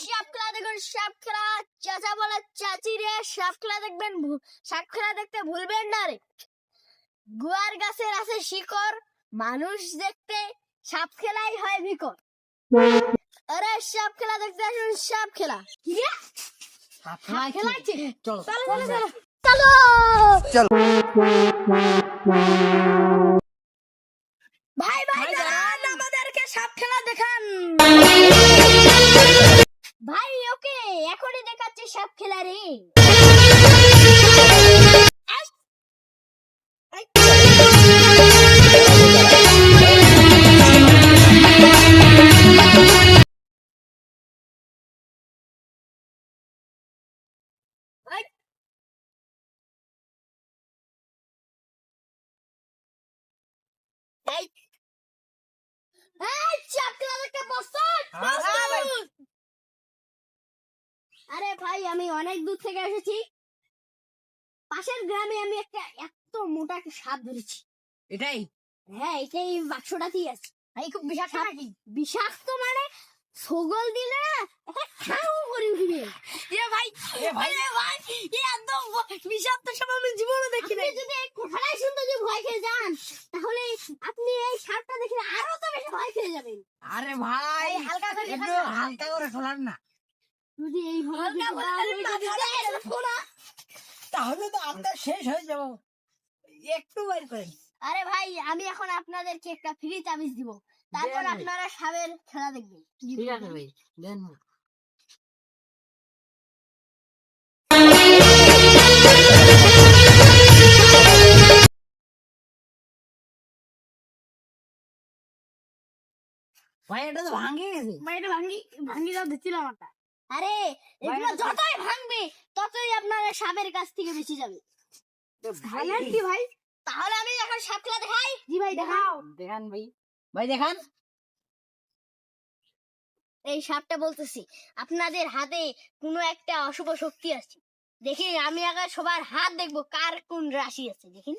সাপ খেলা দেখুন সাপ খেলা। চাচা বলে চাচি রে সাপ খেলা দেখবেন সাপ খেলা দেখতে ভুলবেন না রে। গুয়ার গাছের আছে শিকড় মানুষ দেখতে সাপ খেলাই হয় বিকট। আরে সাপ খেলা দেখতে আসুন সাপ খেলা। খেলাইছে? চলো চলো চলো চলো চলো। ভাই ভাই আমাদেরকে সাপ খেলা দেখান। দেখাচ্ছি সাপ খেলা রে আই! আই! আই! এই এই সাপ আরে ভাই আমি অনেক দূর থেকে এসেছি। পাশের গ্রামে আমি একটা এত মোটা একটা সাপ ধরেছি। এটাই? হ্যাঁ এটাই বাক্সটাতেই আছে। ভাই খুব বিষাক্ত নাকি? বিষাক্ত মানে ছগল দিলে না ঠাউ করে উঠবে। এ ভাই এ ভাই। এ ভাই এ একদম বিষাক্ত সাপ আমি জীবনে দেখি নাই। যদি এই কথাটাই শুনতে যদি ভয় খেয়ে যান তাহলে আপনি এই সাপটা দেখে আরও তো বেশি ভয় খেয়ে যাবেন। আরে ভাই হালকা করে হালকা করে খোলান না। যদি এই তাহলে তো আমরা শেষ হয়ে যাব। একটু বের করেন। আরে ভাই আমি এখন আপনাদেরকে একটা ফ্রি তাবিজ দিব। তারপর আপনারা সাবের খেলা দেখবেন। ঠিক আছে ভাই দেন ভাই। এটা তো ভাঙে গেছে। ভাই এটা ভাঙ্গি ভাঙ্গি দাও দিচ্ছিলাম একটা আরে এগুলো যতই ভাঙবে ততই আপনারা সাপের কাছ থেকে বেশি যাবে। ভাঙেন কি ভাই? তাহলে আমি এখন সাপ খেলা দেখাই। জি ভাই দেখাও। দেখান ভাই। ভাই দেখান। এই সাপটা বলতেছি আপনাদের হাতে কোনো একটা অশুভ শক্তি আছে। দেখি আমি আগে সবার হাত দেখব কার কোন রাশি আছে দেখিন।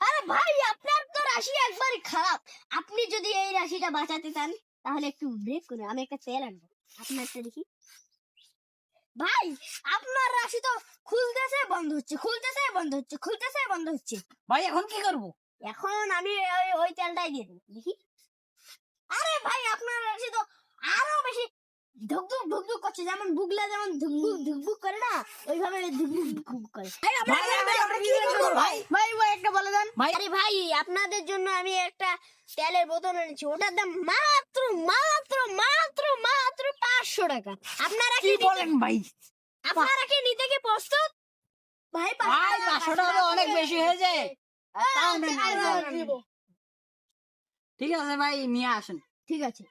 আরে ভাই আপনার তো রাশি একবারই খারাপ। আপনি যদি এই রাশিটা বাঁচাতে চান তাহলে একটু ব্রেক করুন আমি একটা তেল আনব। আপনারটা দেখি। ভাই আপনার রাশি তো খুলতেছে বন্ধ হচ্ছে খুলতেছে বন্ধ হচ্ছে খুলতেছে বন্ধ হচ্ছে। ভাই এখন কি করব? এখন আমি ওই ওই তেলটাই দিয়ে দেবো দেখি। আরে ভাই আপনার রাশি তো আরও বেশি ধুকধুক ধুকধুক করছে যেমন বুগলা যেমন ধুকধুক ধুকধুক করে না ওইভাবে ধুকধুক ধুকধুক করে। ভাই, ভাই, ভাই? একটা বলে দেন। আরে ভাই আপনাদের জন্য আমি একটা তেলের বোতল এনেছি ওটার দাম মাত্র মাত্র মাত্র পাঁচশো টাকা। আপনারা কি বলেন ভাই? আপনারা কি নিতে কি প্রস্তুত? ভাই পাঁচশো টাকা অনেক বেশি হয়ে যায়। ঠিক আছে ভাই নিয়ে আসেন। ঠিক আছে।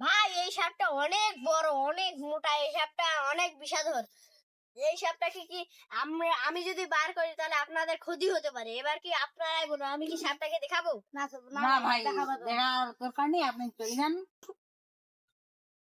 ভাই এই সাপটা অনেক বড় অনেক মোটা এই সাপটা অনেক বিষাদর এই সাপটাকে কি আমরা আমি যদি বার করি তাহলে আপনাদের ক্ষতি হতে পারে। এবার কি আপনারাই বলুন আমি কি সাপটাকে দেখাবো? না না ভাই দেখার দরকার নেই আপনি চলে যান।